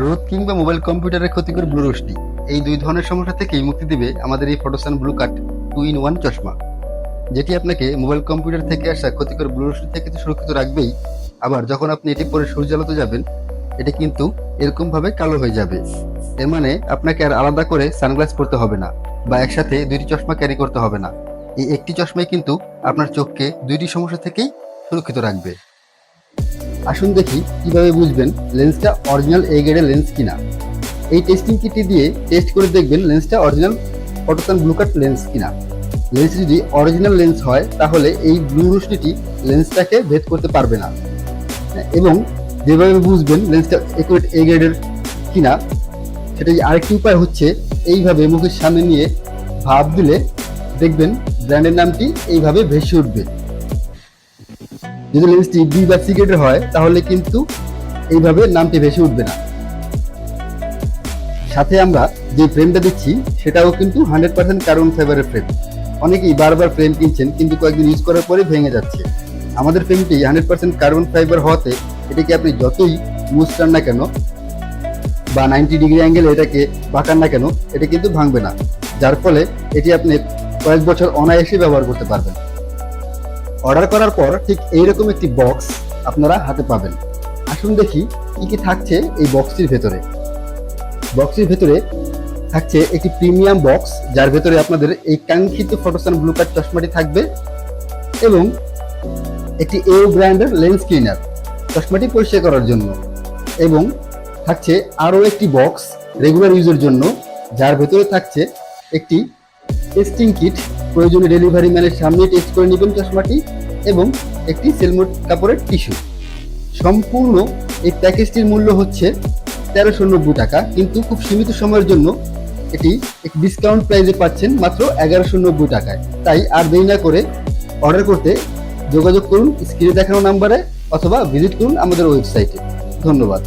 রোদ কিংবা মোবাইল কম্পিউটারের ক্ষতিকর ব্লু রশ্মি এই দুই ধরনের সমস্যা থেকেই মুক্তি দিবে আমাদের এই Photosun blue cut two in one চশমা। যেটি আপনাকে মোবাইল কম্পিউটার থেকে আসা ক্ষতিকর ব্লু রশ্মি থেকে তো সুরক্ষিত রাখবেই। আবার যখন আপনি এটি পরে সূর্যালোতে যাবেন, এটি কিন্তু এরকমভাবে কালো হয়ে যাবে। এর মানে আপনাকে আর আলাদা করে সানগ্লাস পরতে হবে না বা একসাথে দুইটি চশমা ক্যারি করতে হবে না। এই একটি চশমাই কিন্তু আপনার চোখকে দুইটি সমস্যা থেকেই সুরক্ষিত রাখবে। আসুন দেখি কীভাবে বুঝবেন লেন্সটা অরিজিনাল এ গ্রেডের লেন্স কিনা। এই টেস্টিং কিটটি দিয়ে টেস্ট করে দেখবেন লেন্সটা original Photosun blue cut lens কিনা। লেন্স যদি অরিজিনাল লেন্স হয়, তাহলে এই ব্লু রশ্মিটি লেন্সটাকে ভেদ করতে পারবে না। এবং যেভাবে বুঝবেন লেন্সটা একুরেট এ গ্রেডের কিনা সেটা আরেকটি উপায় হচ্ছে এইভাবে মুখের সামনে নিয়ে ভাব দিলে দেখবেন ব্র্যান্ডের নামটি এইভাবে ভেসে উঠবে। যদি লেন্সটি বি বা সি গ্রেডের হয়, তাহলে কিন্তু এইভাবে নামটি ভেসে উঠবে না। সাথে আমরা যে ফ্রেমটা দিচ্ছি, সেটাও কিন্তু হান্ড্রেড পার্সেন্ট কার্বন ফাইবারের ফ্রেম অনেকেই বারবার ফ্রেম কিনছেন, কিন্তু কয়েকদিন ইউজ করার পরে ভেঙে যাচ্ছে। আমাদের ফ্রেমটি হান্ড্রেড পার্সেন্ট কার্বন ফাইবার হওয়াতে, এটাকে আপনি যতই মুজ চান না কেন, বা নাইনটি ডিগ্রি অ্যাঙ্গেলে এটাকে বাঁকান না কেন, এটা কিন্তু ভাঙবে না। যার ফলে এটি আপনি কয়েক বছর অনায়াসে ব্যবহার করতে পারবেন। অর্ডার করার পর ঠিক এইরকম একটি বক্স আপনারা হাতে পাবেন। আসুন দেখি কি কি থাকছে এই বক্সটির ভেতরে। বক্সটির ভেতরে থাকছে একটি প্রিমিয়াম বক্স, যার ভেতরে আপনাদের এই কাঙ্ক্ষিত ফটোসান ব্লু কার্ড চশমাটি থাকবে এবং একটি এ ব্র্যান্ডের লেন্স ক্লিনার চশমাটি পরিষ্কার করার জন্য এবং থাকছে আরও একটি বক্স রেগুলার ইউজের জন্য, যার ভেতরে থাকছে একটি টেস্টিং কিট প্রয়োজনে ডেলিভারি ম্যানের সামনে টেস্ট করে নেবেন চশমাটি এবং একটি সেলমোট কাপড়ের টিস্যু সম্পূর্ণ এই প্যাকেজটির মূল্য হচ্ছে তেরোশো নব্বই টাকা, কিন্তু খুব সীমিত সময়ের জন্য এটি এক ডিসকাউন্ট প্রাইসে পাচ্ছেন মাত্র এগারোশো নব্বই টাকায়। তাই আর দেরি না করে অর্ডার করতে যোগাযোগ করুন স্ক্রিনে দেখানো নাম্বারে অথবা ভিজিট করুন আমাদের ওয়েবসাইটে ধন্যবাদ।